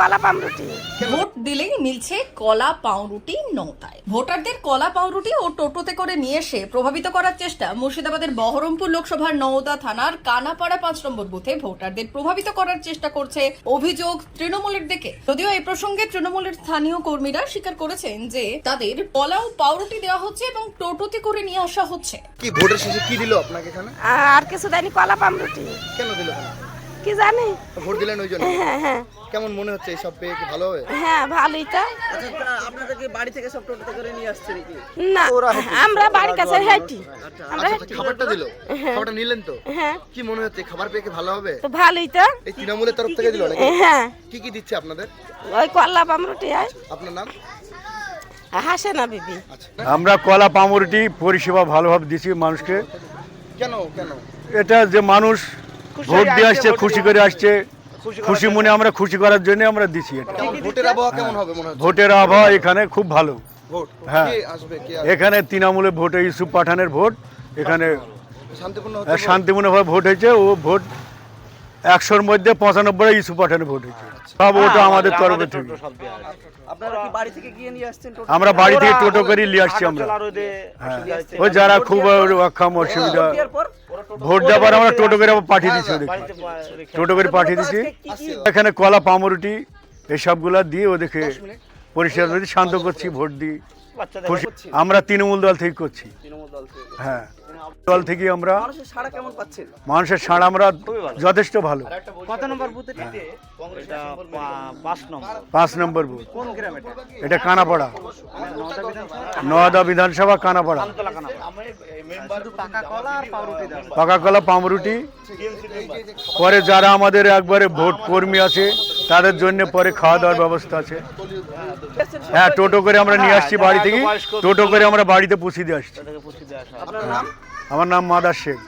কলা পামরুটি। ভোট দিলেই মিলছে কলা পাউরুটি নৌতায় ভোটারদের কলা পাউরুটি ও টোটোতে করে নিয়ে এসে প্রভাবিত করার চেষ্টা মুর্শিদাবাদের বহরমপুর লোকসভার নওদা থানার কানাপাড়া পাঁচ নম্বর বুথে ভোটারদের প্রভাবিত করার চেষ্টা করছে অভিযোগ তৃণমূলের দিকে। যদিও এই প্রসঙ্গে তৃণমূলের স্থানীয় কর্মীরা স্বীকার করেছেন যে তাদের কলা ও পাউরুটি দেওয়া হচ্ছে এবং টোটোতে করে নিয়ে আসা হচ্ছে। কি ভোটের শেষে কি দিল আপনাকে এখানে? আর কিছু দেয়নি কলা পামরুটি। কেন দিল কি জানি? ভোট দিলেন ওই জন্য? হ্যাঁ হ্যাঁ। কেমন মনে হচ্ছে এইসব পেয়ে? কি ভালো হবে? হ্যাঁ ভালোই তো। আচ্ছা আপনাদেরকে বাড়ি থেকে সব টোটোতে করে নিয়ে আসছে নাকি? না আমরা বাড়ির কাছে হেঁটি। আমরা আচ্ছা খাবারটা দিল? খাবারটা নিলেন তো? হ্যাঁ। কি মনে হচ্ছে খাবার পেয়ে কি ভালো হবে? তো ভালোই তো। এই তৃণমূলের তরফ থেকে দিল নাকি? হ্যাঁ। কি কি দিচ্ছে আপনাদের? ওই কলা পামরুটি হয় আপনার নাম? হাসে না বিবি। আচ্ছা। আমরা কলা পামরুটি পরিষেবা ভালোভাবে দিচ্ছি মানুষকে। কেন কেন? এটা যে মানুষ ভোট দিয়ে আসছে খুশি করে আসছে। খুশি মনে আমরা খুশি করার জন্য আমরা দিচ্ছি এটা। ভোটের আবহাওয়া কেমন হবে মনে হচ্ছে? ভোটের আবহাওয়া এখানে খুব ভালো। ভোট? হ্যাঁ। কে আসবে কে আসবে? এখানে তৃণমূলে ভোটে ইউসুফ পাঠানের ভোট এখানে ভোট? শান্তিপূর্ণভাবে ভোট হয়েছে। ও ভোট একশোর মধ্যে পঁচানব্বই ইউসুফ পাঠানের ভোট হয়েছে। সব ওটা আমাদের তরফে থেকে। আপনারা কি বাড়ি থেকে গিয়ে নিয়ে আসছেন টোটো? আমরা বাড়ি থেকে টোটো করে নিয়ে আসছি আমরা। হ্যাঁ। ওই যারা খুব অক্ষম অসুবিধা ভোট দেওয়ার আমরা টোটো করে আবার পাঠিয়ে দিচ্ছি ওদেরকে। টোটো করে পাঠিয়ে দিচ্ছি এখানে কলা পামরুটি এসবগুলা দিয়ে ওদেরকে পরিষ্কার করে শান্ত করছি ভোট দিই। আমরা তৃণমূল দল থেকে করছি। তৃণমূল দল থেকে হ্যাঁ। দল থেকে আমরা মানুষের সাড়া কেমন পাচ্ছেন? মানুষের সাড়া আমরা যথেষ্ট ভালো। কত নম্বর বুথে এটা পাঁচ নম্বর। পাঁচ নম্বর বুথ। কোন গ্রাম এটা? এটা কানাপাড়া। নওদা বিধানসভা? কানাপাড়া। পাকা কলা পামরুটি। পরে যারা আমাদের একবারে ভোট কর্মী আছে তাদের জন্য পরে খাওয়া দাওয়ার ব্যবস্থা আছে। হ্যাঁ টোটো করে আমরা নিয়ে আসছি বাড়ি থেকে। টোটো করে আমরা বাড়িতে পুষিয়ে দিয়ে আসছি। আমার নাম মাদার শেখ।